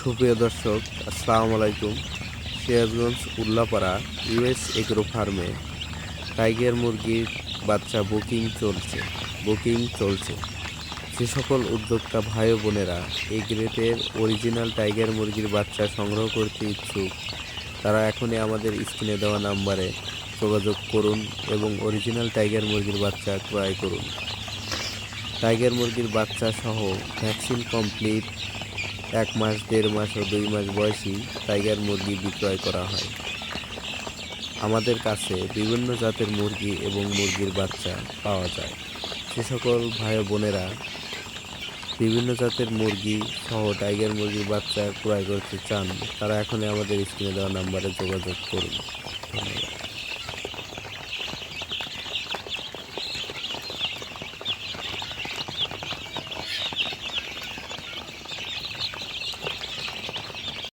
সুপ্রিয় দর্শক, আসসালামু আলাইকুম। সিরাজগঞ্জ, উল্লাপাড়া, ইউএস এগ্রো ফার্মে টাইগার মুরগির বাচ্চা বুকিং চলছে বুকিং চলছে। যে সকল উদ্যোক্তা ভাই বোনেরা এই গ্রেটের অরিজিনাল টাইগার মুরগির বাচ্চা সংগ্রহ করতে ইচ্ছুক, তারা এখনই আমাদের স্ক্রিনে দেওয়া নাম্বারে যোগাযোগ করুন এবং অরিজিনাল টাইগার মুরগির বাচ্চা ক্রয় করুন। টাইগার মুরগির বাচ্চা সহ ভ্যাকসিন কমপ্লিট এক মাস, দেড় মাস ও দুই মাস বয়সী টাইগার মুরগি বিক্রয় করা হয়। আমাদের কাছে বিভিন্ন জাতের মুরগি এবং মুরগির বাচ্চা পাওয়া যায়। সে সকল ভাই বোনেরা বিভিন্ন জাতের মুরগি সহ টাইগার মুরগির বাচ্চা ক্রয় করতে চান, তারা এখনই আমাদের স্ক্রিনে দেওয়া নাম্বারে যোগাযোগ করুন।